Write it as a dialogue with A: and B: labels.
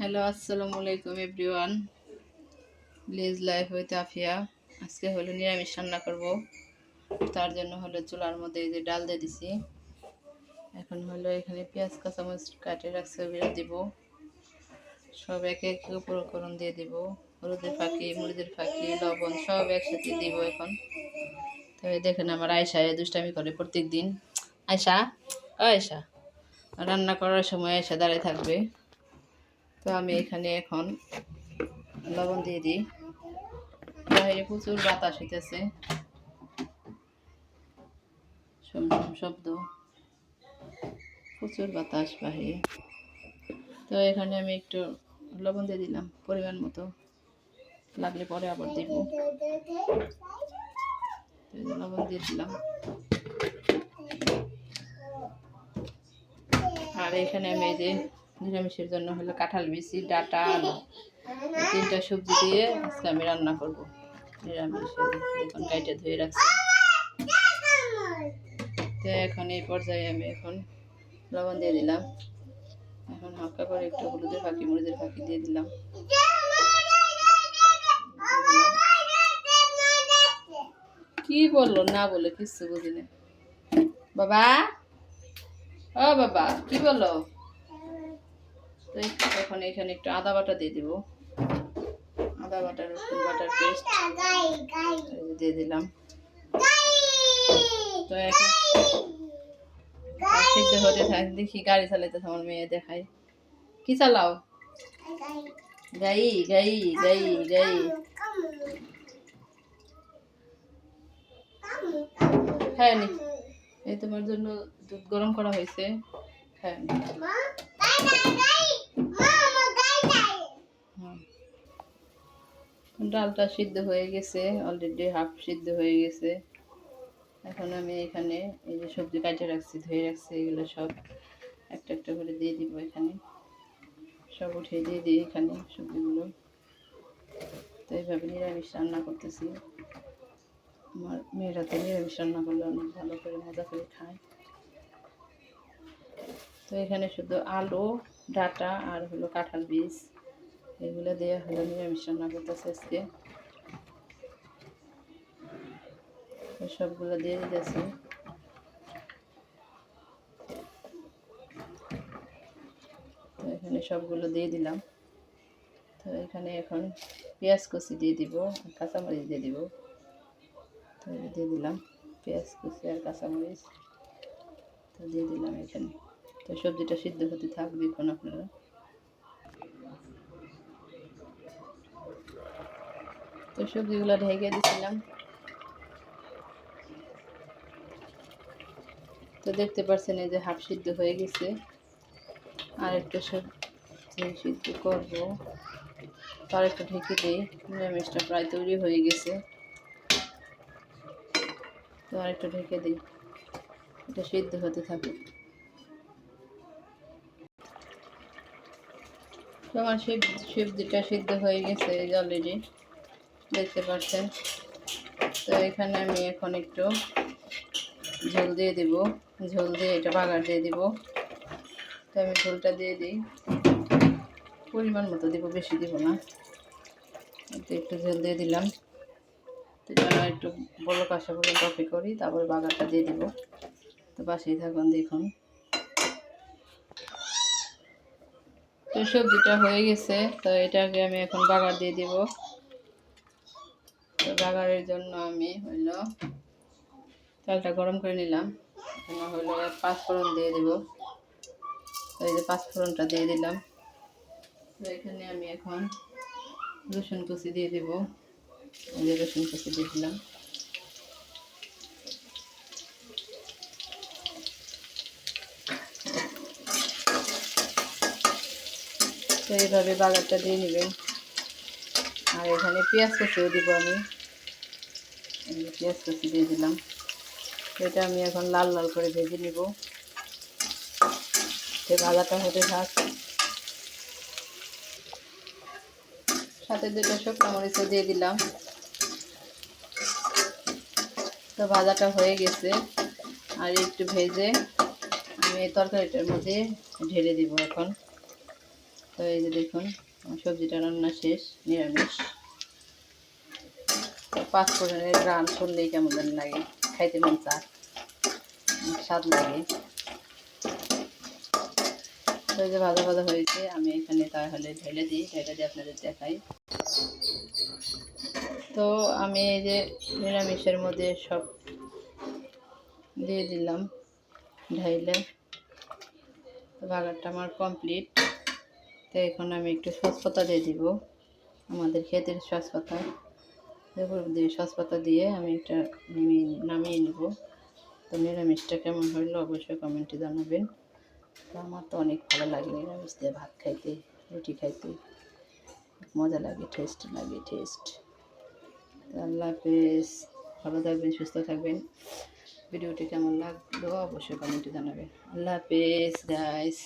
A: Hello আসসালামু আলাইকুম everyone. Village life with Afiya. আজকে হলো নিরামিষ রান্না করব। তার জন্য হলো চুলার মধ্যে এই যে ডাল দিয়ে দিছি। এখন হলো এখানে পেঁয়াজ, কাঁচামরিচ কাটে রাখছে ওগুলো দিব। সব এক এক উপকরণ দিয়ে দিব। হলুদের ফাঁকি মুড়িদের ফাঁকি, লবণ সব একসাথে দিব এখন। তবে দেখেন আমার আয়সা এ দুষ্টামি করে প্রত্যেক দিন আয়সা আয়সা রান্না করার সময় আয়সা দাঁড়িয়ে থাকবে। তো আমি এখানে এখন লবণ দিয়ে দিই। বাইরে প্রচুর বাতাস হইতেছে। শব্দ। প্রচুর বাতাস বাহিরে তো এখানে আমি একটু লবণ দিয়ে দিলাম পরিমাণ মতো। লাগলে পরে আবার দিব। লবণ দিয়ে দিলাম। আর এখানে আমি এই যে নিরামিষের জন্য হলো কাঁঠাল বিচি ডাটা, আলু। তিনটা সবজি দিয়ে আজকে আমি রান্না করব। নিরামিষ এখন ধুয়ে রাখছি। তো এখন এই পর্যায়ে আমি এখন লবণ দিয়ে দিলাম। এখন হালকা করে একটু হলুদের ফাঁকি, মরিচের ফাঁকি দিয়ে দিলাম। কি বলল? না বলে কিচ্ছু বুঝি না বাবা? ও বাবা, কি বলল? তো এখন এখানে একটু আদা বাটা দিয়ে দিব। আদা বাটা রসুন বাটার পেস্ট দিয়ে দিলাম। তো এখন সিদ্ধ হতে থাক, দেখি গাড়ি চালাইতেছে আমার মেয়ে দেখায়। কি চালাও? গাই গাই গাই গাই। হ্যাঁ এই তোমার জন্য দুধ গরম করা হয়েছে। হ্যাঁ ডালটা সিদ্ধ হয়ে গেছে অলরেডি হাফ সিদ্ধ হয়ে গেছে। এখন আমি এখানে এই যে সবজি কাটে রাখছি, ধুয়ে রাখছি, এগুলো সব একটা একটা করে দিয়ে দিব এখানে। সব উঠিয়ে দিয়ে দিই এখানে সবজিগুলো। তো এইভাবে নিরামিষ রান্না করতেছি। আমার মেয়েরা তো নিরামিষ রান্না করলে অনেক ভালো করে, মজা করে খায়। তো এখানে শুধু আলু, ডাটা আর হলো কাঁঠাল বীজ। এগুলো দিয়ে হলো নিরামিষ রান্না করতেছে আজকে। সবগুলো দিয়ে দিতেছি। তো এখানে সবগুলো দিয়ে দিলাম। তো এখানে এখন পেঁয়াজ কুচি দিয়ে দিব কাঁচামরিচ দিয়ে দিব। তো দিয়ে দিলাম পেঁয়াজ কুচি আর কাঁচামরিচ। তো দিয়ে দিলাম এখানে। তো সবজিটা সিদ্ধ হতে থাক দেখুন আপনারা। তো সবজিগুলো ঢেকে দিয়েছিলাম তো দেখতে পাচ্ছেন এই যে হাফ সিদ্ধ হয়ে গেছে। আর একটু সবজি সিদ্ধ করব। তার একটু ঢেকে দিই। নিরামিষটা প্রায় তৈরি হয়ে গেছে। তো আর একটু ঢেকে দিই। এটা সিদ্ধ হতে থাকে তো আমার সবজিটা সিদ্ধ হয়ে গেছে অলরেডি দেখতে পাচ্ছেন। তো এখানে আমি এখন একটু ঝোল দিয়ে দিব। ঝোল দিয়ে এটা বাগার দিয়ে দিব। তো আমি ঝোলটা দিয়ে দিই। পরিমাণ মতো দিব, বেশি দিব না। একটু একটু ঝোল দিয়ে দিলাম। তো যেন একটু বড় কাঁসা পর্যন্ত কপি করি, তারপর বাগারটা দিয়ে দিব। তো বাসেই থাকুন, দেখুন। তো সবজিটা হয়ে গেছে, তো এটাকে আমি এখন বাগার দিয়ে দিব। তো বাগারের জন্য আমি হইল চালটা গরম করে নিলাম। এখানে হইল পাঁচফোড়ন দিয়ে দেব। এই যে পাঁচফোড়নটা দিয়ে দিলাম। তো এখানে আমি এখন রসুন কুচি দিয়ে দেব। এই যে রসুন কুচি দিয়ে দিলাম। তো এইভাবে বাগারটা দিয়ে নেবেন। আর এখানে পেঁয়াজ কুচিও দিব আমি। পেঁয়াজ কুচি দিয়ে দিলাম। এটা আমি এখন লাল লাল করে ভেজে নিব। তো ভাজাটা হতে থাক সাথে দুটো শুকনো মরিচও দিয়ে দিলাম। তো ভাজাটা হয়ে গেছে। আর একটু ভেজে আমি এই তরকারিটার মধ্যে ঢেলে দিব এখন। তো এই যে দেখুন সবজিটা রান্না শেষ, নিরামিষ। পাঁচ ফোড়নের গ্রাম শুনলেই কেমন যেন লাগে, খাইতে মন চা স্বাদ লাগে। এই যে ভাজা ভাজা হয়েছে, আমি এখানে তাহলে ঢেলে দিই, ঢেলে দিয়ে আপনাদের দেখাই। তো আমি এই যে নিরামিষের মধ্যে সব দিয়ে দিলাম ঢাইলে। বাগারটা আমার কমপ্লিট। তো এখন আমি একটু সসপাতা দিয়ে দিব, আমাদের ক্ষেতের সসপাতা এরপর দিয়ে দিয়ে আমি এটা নামিয়ে নামিয়ে নেব। তো নিরামিষটা কেমন হইল অবশ্যই কমেন্টে জানাবেন। তো আমার তো অনেক ভালো লাগে নিরামিষ দিয়ে ভাত খাইতে, রুটি খাইতে। মজা লাগে টেস্ট লাগে টেস্ট আল্লাহ হাফেজ, ভালো থাকবেন, সুস্থ থাকবেন। ভিডিওটি কেমন লাগল অবশ্যই কমেন্টে জানাবেন। আল্লাহ হাফেজ গাইস